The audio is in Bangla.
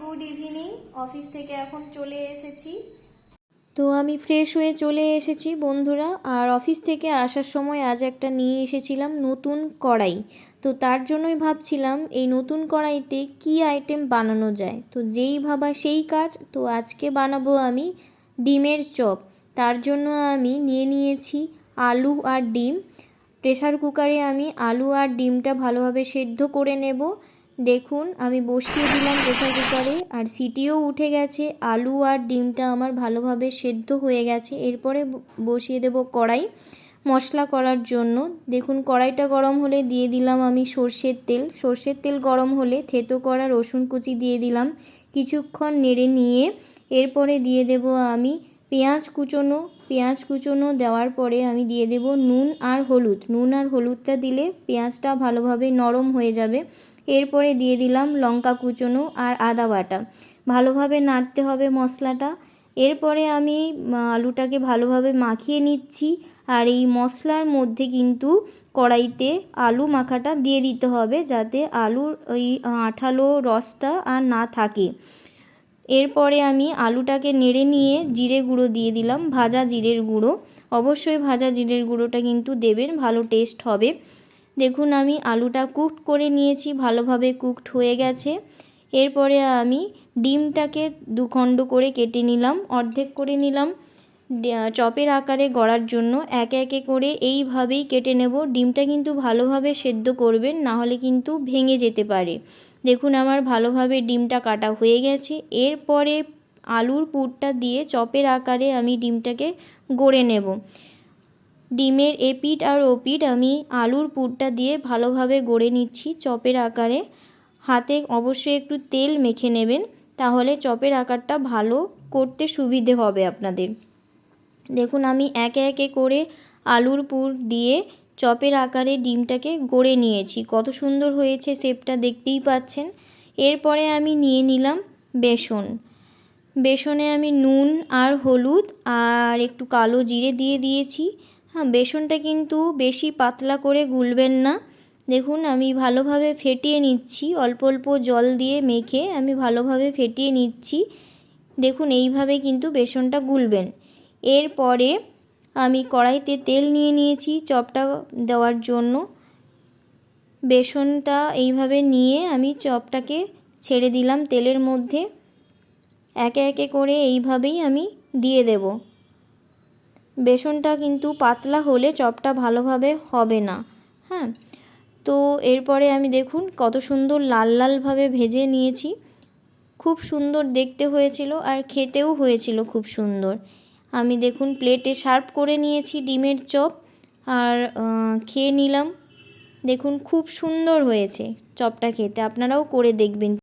গুড ইভিনিং, অফিস থেকে এখন চলে এসেছি। তো আমি ফ্রেশ হয়ে চলে এসেছি বন্ধুরা, আর অফিস থেকে আসার সময় আজ একটা নিয়ে এসেছিলাম নতুন কড়াই। তো তার জন্যই ভাবছিলাম এই নতুন কড়াইতে কি আইটেম বানানো যায়। তো যেই ভাবা সেই কাজ, তো আজকে বানাবো আমি ডিমের চপ। তার জন্য আমি নিয়ে নিয়েছি আলু আর ডিম। প্রেসার কুকারে আমি আলু আর ডিমটা ভালোভাবে সেদ্ধ করে নেব। দেখুন, আমি বসিয়ে দিলাম প্রেসার কুকারে আর সিটিও উঠে গেছে, আলু আর ডিমটা আমার ভালোভাবে সেদ্ধ হয়ে গেছে। এরপরে বসিয়ে দেব কড়াই, মশলা করার জন্য। দেখুন, কড়াইটা গরম হলে দিয়ে দিলাম আমি সর্ষের তেল। সর্ষের তেল গরম হলে থেতো করা রসুন কুচি দিয়ে দিলাম, কিছুক্ষণ নেড়ে নিয়ে। এরপরে দিয়ে দেব আমি পেঁয়াজ কুচোনো। পেঁয়াজ কুচোনো দেওয়ার পরে আমি দিয়ে দেব নুন আর হলুদ। নুন আর হলুদটা দিলে পেঁয়াজটা ভালোভাবে নরম হয়ে যাবে। এরপরে দিয়ে দিলাম লঙ্কা কুচোনো আর আদা বাটা। ভালোভাবে নাড়তে হবে মশলাটা। এরপরে আমি আলুটাকে ভালোভাবে মাখিয়ে নিচ্ছি। আর এই মশলার মধ্যে কিন্তু কড়াইতে আলু মাখাটা দিয়ে দিতে হবে যাতে আলুর ওই আঠালো রসটা আর না থাকে। এরপরে আমি আলুটাকে নেড়ে নিয়ে জিরে গুঁড়ো দিয়ে দিলাম, ভাজা জিরের গুঁড়ো। অবশ্যই ভাজা জিরের গুঁড়োটা কিন্তু দেবেন, ভালো টেস্ট হবে। দেখুন, আমি আলুটা কুকড করে নিয়েছি, ভালোভাবে কুকড হয়ে গেছে। এরপরে আমি ডিমটাকে দুখণ্ড করে কেটে নিলাম, অর্ধেক করে নিলাম। চপের আকারে গড়ার জন্য একে একে করে এইভাবেই কেটে নেব। ডিমটা কিন্তু ভালোভাবে সেদ্ধ করবেন, না হলে কিন্তু ভেঙে যেতে পারে। দেখুন, আমার ভালোভাবে ডিমটা কাটা হয়ে গেছে। এরপরে আলুর পুরটা দিয়ে চপের আকারে আমি ডিমটাকে গড়ে নেব। ডিমের এপিট আর ওপিট আমি আলুর পুরটা দিয়ে ভালোভাবে গড়ে নিচ্ছি চপের আকারে। হাতে অবশ্যই একটু তেল মেখে নেবেন, তাহলে চপের আকারটা ভালো করতে সুবিধে হবে আপনাদের। দেখুন, আমি একে একে করে আলুর পুর দিয়ে চপের আকারে ডিমটাকে গড়ে নিয়েছি। কত সুন্দর হয়েছে শেপটা দেখতেই পাচ্ছেন। এরপরে আমি নিয়ে নিলাম বেসন। বেসনে আমি নুন আর হলুদ আর একটু কালো জিরে দিয়ে দিয়েছি। হ্যাঁ বেসনটা কিন্তু বেশি পাতলা করে গুলবেন না। দেখুন, আমি ভালোভাবে ফেটিয়ে নিচ্ছি। অল্প অল্প জল দিয়ে মেখে আমি ভালোভাবে ফেটিয়ে নিচ্ছি। দেখুন, এইভাবে কিন্তু বেসনটা গুলবেন। এরপরে আমি কড়াইতে তেল নিয়ে নিয়েছি চপটা দেওয়ার জন্য। বেসনটা এইভাবে নিয়ে আমি চপটাকে ছেড়ে দিলাম তেলের মধ্যে। একে একে করে এইভাবেই আমি দিয়ে দেব। বেসনটা কিন্তু পাতলা হলে চপটা ভালোভাবে হবে না। হ্যাঁ? তো এরপরে আমি দেখুন কত সুন্দর লাল লালভাবে ভেজে নিয়েছি। খুব সুন্দর দেখতে হয়েছিল আর খেতেও হয়েছিল খুব সুন্দর। আমি দেখুন প্লেটে সার্ভ করে নিয়েছি ডিমের চপ আর খেয়ে নিলাম। দেখুন খুব সুন্দর হয়েছে চপটা খেতে। আপনারাও করে দেখবেন।